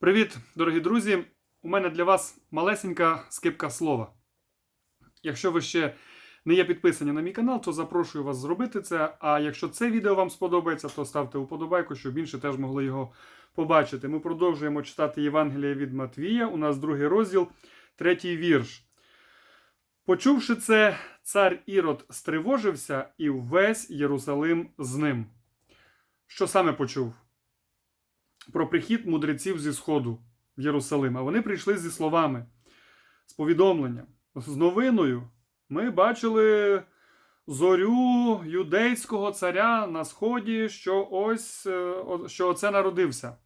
Привіт, дорогі друзі! У мене для вас малесенька скипка слова. Якщо ви ще не є підписані на мій канал, то запрошую вас зробити це. А якщо це відео вам сподобається, то ставте уподобайку, щоб інші теж могли його побачити. Ми продовжуємо читати Євангеліє від Матвія. У нас другий розділ, третій вірш. Почувши це, цар Ірод стривожився, і весь Єрусалим з ним. Що саме почув? Про прихід мудреців зі Сходу в Єрусалим. А вони прийшли зі словами, з повідомленням, з новиною. Ми бачили зорю юдейського царя на сході, що ось е, що оце народився.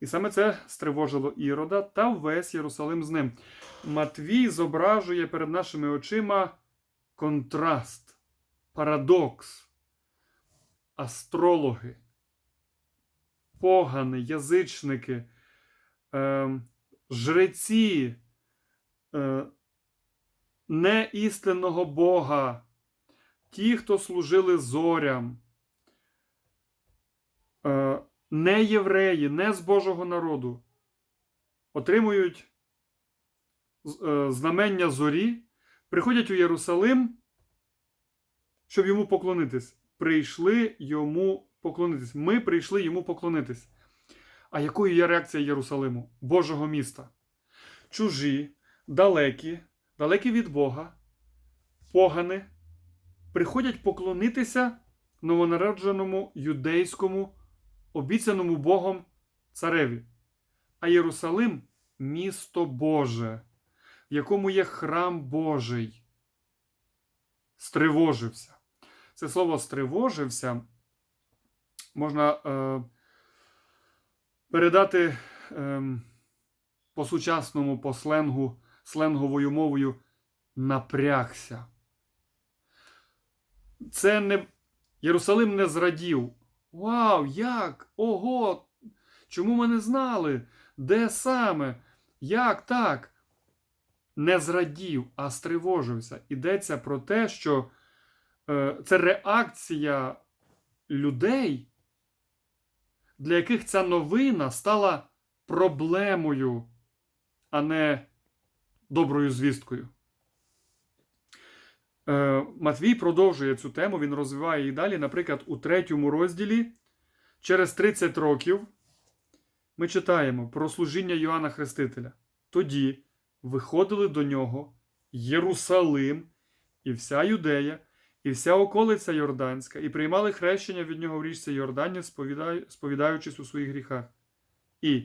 І саме це стривожило Ірода та весь Єрусалим з ним. Матвій зображує перед нашими очима контраст, парадокс, астрологи, погани, язичники, е, жреці е, неістинного Бога, ті, хто служили зорям, е, не євреї, не з Божого народу, отримують е, знамення зорі, приходять у Єрусалим, щоб йому поклонитись. Прийшли йому поклонитись. Ми прийшли йому поклонитись. А якою є реакція Єрусалиму, Божого міста? Чужі, далекі, далекі від Бога, погани, приходять поклонитися новонародженому юдейському, обіцяному Богом цареві. А Єрусалим місто Боже, в якому є храм Божий, стривожився. Це слово стривожився можна е, передати е, по сучасному по сленгу, сленговою мовою напрягся. Це не Єрусалим не зрадів. Вау, як? Ого! Чому ми не знали? Де саме? Як так? Не зрадів, а стривожився. Йдеться про те, що е, це реакція людей, для яких ця новина стала проблемою, а не доброю звісткою. Е, Матвій продовжує цю тему, він розвиває її далі. Наприклад, у третьому розділі, через 30 років, ми читаємо про служіння Йоанна Хрестителя. Тоді виходили до нього Єрусалим і вся Юдея, і вся околиця Йорданська, і приймали хрещення від нього в річці Йордані, сповідаючись у своїх гріхах. І,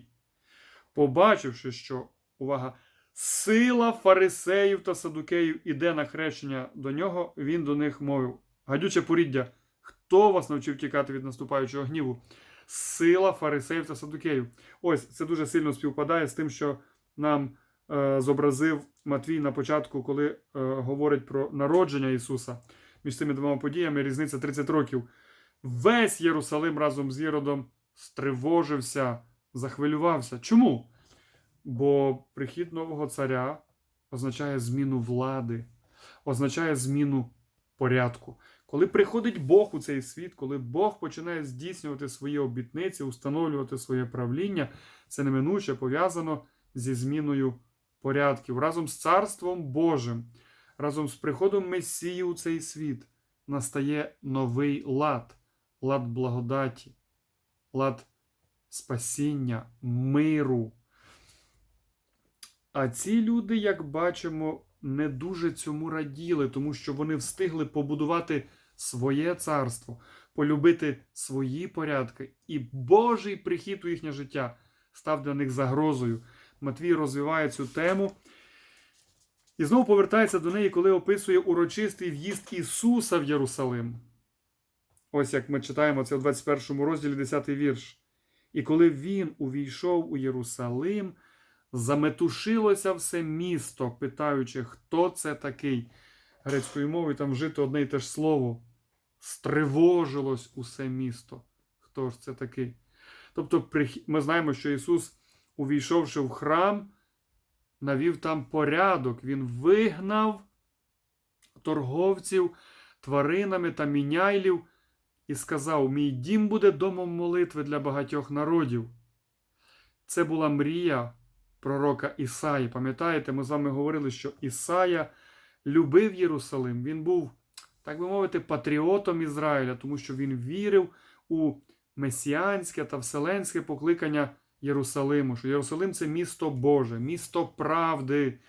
побачивши, що, увага, сила фарисеїв та садукеїв іде на хрещення до нього, він до них мовив: Гадюче поріддя, хто вас навчив тікати від наступаючого гніву? Сила фарисеїв та садукеїв. Ось це дуже сильно співпадає з тим, що нам е, зобразив Матвій на початку, коли е, говорить про народження Ісуса між цими двома подіями різниця 30 років. Весь Єрусалим разом з Єродом стривожився, захвилювався. Чому? Бо прихід нового царя означає зміну влади, означає зміну порядку. Коли приходить Бог у цей світ, коли Бог починає здійснювати свої обітниці, установлювати своє правління, це неминуче пов'язано зі зміною порядків разом з Царством Божим разом з приходом Месії у цей світ настає новий лад, лад благодаті, лад спасіння, миру. А ці люди, як бачимо, не дуже цьому раділи, тому що вони встигли побудувати своє царство, полюбити свої порядки, і Божий прихід у їхнє життя став для них загрозою. Матвій розвиває цю тему. І знову повертається до неї, коли описує урочистий в'їзд Ісуса в Єрусалим. Ось як ми читаємо це в 21 розділі 10 вірш. І коли він увійшов у Єрусалим, заметушилося все місто, питаючи, хто це такий. Грецькою мовою там вжито одне й те ж слово. Стривожилось усе місто. Хто ж це такий? Тобто, ми знаємо, що Ісус, увійшовши в храм, навів там порядок, він вигнав торговців тваринами та міняйлів і сказав: Мій дім буде домом молитви для багатьох народів. це була мрія пророка Ісаї. Пам'ятаєте, ми з вами говорили, що Ісая любив Єрусалим. Він був, так би мовити, патріотом Ізраїля, тому що він вірив у месіанське та вселенське покликання Єрусалиму. Що Єрусалим це місто Боже, місто правди,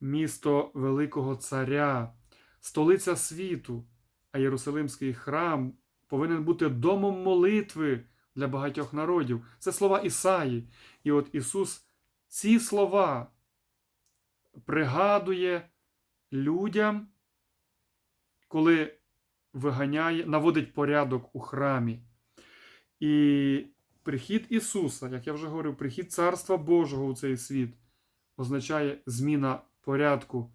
місто Великого Царя, столиця світу. А Єрусалимський храм повинен бути домом молитви для багатьох народів. Це слова Ісаї. І от Ісус ці слова пригадує людям, коли виганяє, наводить порядок у храмі. І прихід Ісуса, як я вже говорив, прихід Царства Божого у цей світ означає зміна порядку.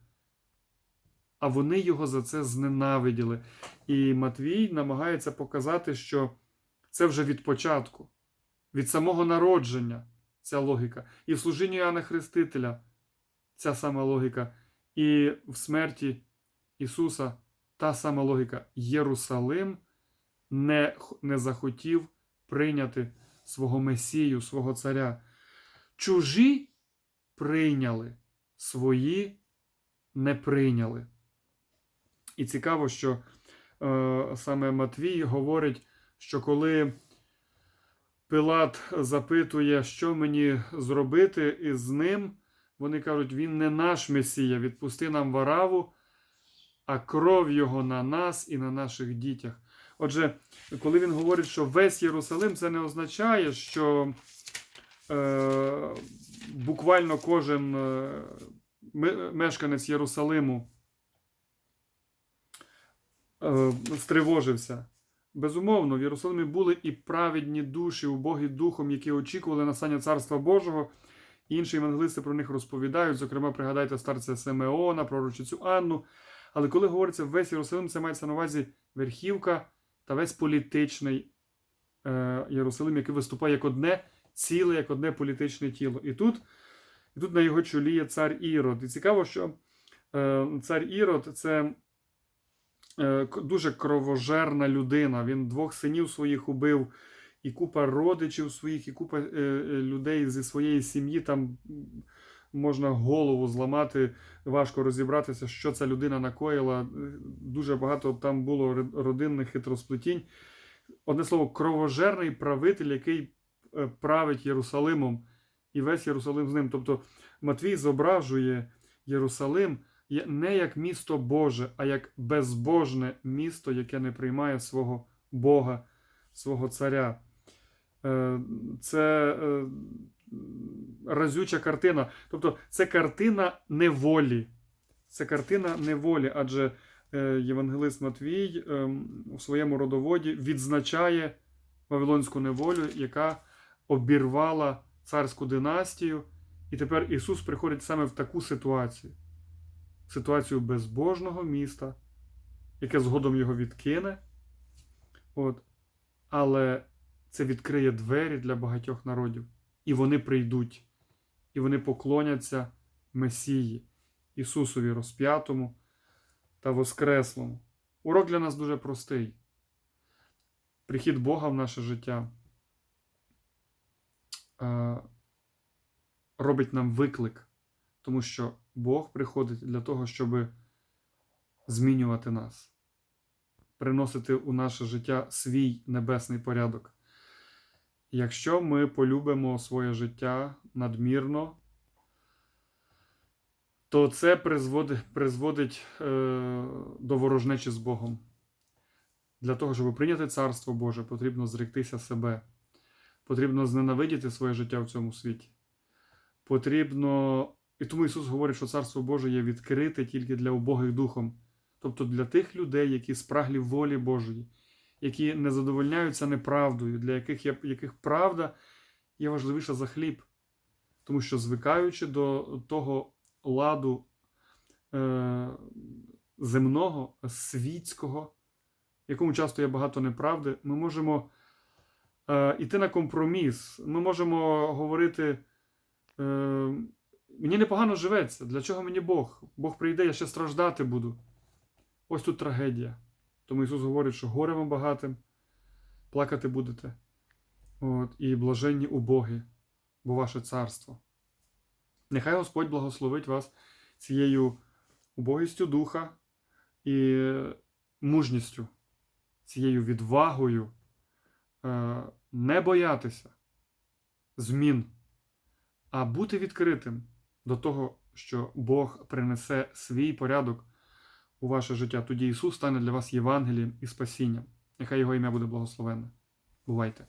А вони його за це зненавиділи. І Матвій намагається показати, що це вже від початку, від самого народження ця логіка. І в служінні Іоанна Хрестителя ця сама логіка. І в смерті Ісуса та сама логіка. Єрусалим не, не захотів прийняти свого Месію, свого царя. Чужі прийняли, свої не прийняли. І цікаво, що е, саме Матвій говорить, що коли Пилат запитує, що мені зробити із ним, вони кажуть, він не наш Месія, відпусти нам вараву, а кров його на нас і на наших дітях. Отже, коли він говорить, що весь Єрусалим, це не означає, що е, буквально кожен е, мешканець Єрусалиму е, стривожився. Безумовно, в Єрусалимі були і праведні душі, убогі духом, які очікували настання Царства Божого. Інші евангелисти про них розповідають. Зокрема, пригадайте старця Симеона, пророчицю Анну. Але коли говориться весь Єрусалим, це мається на увазі верхівка та весь політичний е, Єрусалим, який виступає як одне ціле, як одне політичне тіло. І тут і тут на його чолі є цар Ірод. І цікаво, що е, цар Ірод це е, дуже кровожерна людина. Він двох синів своїх убив, і купа родичів своїх, і купа е, е, людей зі своєї сім'ї. Там можна голову зламати, важко розібратися, що ця людина накоїла. Дуже багато там було родинних хитросплетінь. Одне слово, кровожерний правитель, який е, править Єрусалимом, і весь Єрусалим з ним. Тобто Матвій зображує Єрусалим не як місто Боже, а як безбожне місто, яке не приймає свого Бога, свого царя. Е, це е, разюча картина. Тобто це картина неволі. Це картина неволі, адже е, Євангелист Матвій у своєму родоводі відзначає Вавилонську неволю, яка обірвала царську династію. І тепер Ісус приходить саме в таку ситуацію ситуацію безбожного міста, яке згодом його відкине. От. Але це відкриє двері для багатьох народів. І вони прийдуть, і вони поклоняться Месії, Ісусові розп'ятому та Воскреслому. Урок для нас дуже простий. Прихід Бога в наше життя робить нам виклик, тому що Бог приходить для того, щоб змінювати нас, приносити у наше життя свій небесний порядок. Якщо ми полюбимо своє життя надмірно, то це призводить призводить е, до ворожнечі з Богом. Для того, щоб прийняти Царство Боже, потрібно зректися себе. Потрібно зненавидіти своє життя в цьому світі. Потрібно. І тому Ісус говорить, що Царство Боже є відкрите тільки для убогих духом, тобто для тих людей, які спраглі волі Божої, які не задовольняються неправдою, для яких є, яких правда є важливіша за хліб. Тому що, звикаючи до того ладу е, земного, світського, якому часто є багато неправди, ми можемо е, йти на компроміс. Ми можемо говорити. Е, Мені непогано живеться. Для чого мені Бог? Бог прийде, я ще страждати буду. Ось тут трагедія. Тому Ісус говорить, що горе вам багатим, плакати будете. От, І блаженні убогі, бо ваше царство. Нехай Господь благословить вас цією убогістю духа і мужністю, цією відвагою е, не боятися змін, а бути відкритим до того, що Бог принесе свій порядок у ваше життя. Тоді Ісус стане для вас Євангелієм і спасінням. Нехай Його ім'я буде благословенне. Бувайте!